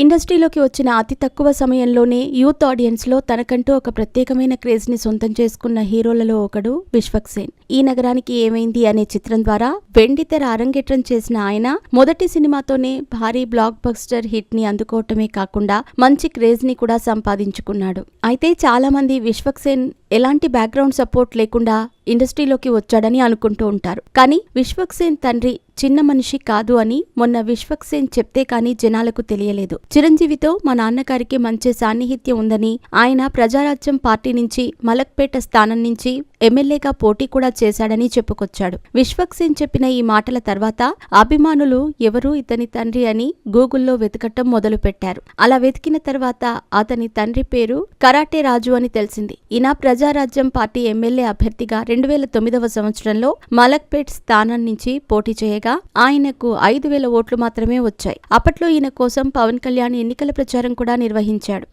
ఇండస్ట్రీలోకి వచ్చిన అతి తక్కువ సమయంలోనే యూత్ ఆడియన్స్లో తనకంటూ ఒక ప్రత్యేకమైన క్రేజ్ని సొంతం చేసుకున్న హీరోలలో ఒకడు విశ్వక్ సేన్ ఈ నగరానికి ఏమైంది అనే చిత్రం ద్వారా వెండితెర అరంగేట్రం చేసిన ఆయన మొదటి సినిమాతోనే భారీ బ్లాక్ బస్టర్ హిట్ని అందుకోవటమే కాకుండా మంచి క్రేజ్ని కూడా సంపాదించుకున్నాడు. అయితే చాలామంది విశ్వక్ సేన్ ఎలాంటి బ్యాక్గ్రౌండ్ సపోర్ట్ లేకుండా ఇండస్ట్రీలోకి వచ్చాడని అనుకుంటూ ఉంటారు. కానీ విశ్వక్ సేన్ తండ్రి చిన్న మనిషి కాదు అని మొన్న విశ్వక్ సేన్ చెప్తే కానీ జనాలకు తెలియలేదు. చిరంజీవితో మా నాన్నగారికి మంచి సాన్నిహిత్యం ఉందని ఆయన ప్రజారాజ్యం పార్టీ నుంచి మలక్పేట స్థానం నుంచి ఎమ్మెల్యేగా పోటీ కూడా చేశాడని చెప్పుకొచ్చాడు. విశ్వక్ సేన్ చెప్పిన ఈ మాటల తర్వాత అభిమానులు ఎవరు ఇతని తండ్రి అని గూగుల్లో వెతకటం మొదలుపెట్టారు. అలా వెతికిన తర్వాత అతని తండ్రి పేరు కరాటే రాజు అని తెలిసింది. ఈయన ప్రజారాజ్యం పార్టీ ఎమ్మెల్యే అభ్యర్థిగా రెండు వేల తొమ్మిదవ సంవత్సరంలో మలక్పేట్ స్థానం నుంచి పోటీ చేయగా ఆయనకు ఐదు వేల ఓట్లు మాత్రమే వచ్చాయి. అప్పట్లో ఈయన కోసం పవన్ కళ్యాణ్ ఎన్నికల ప్రచారం కూడా నిర్వహించాడు.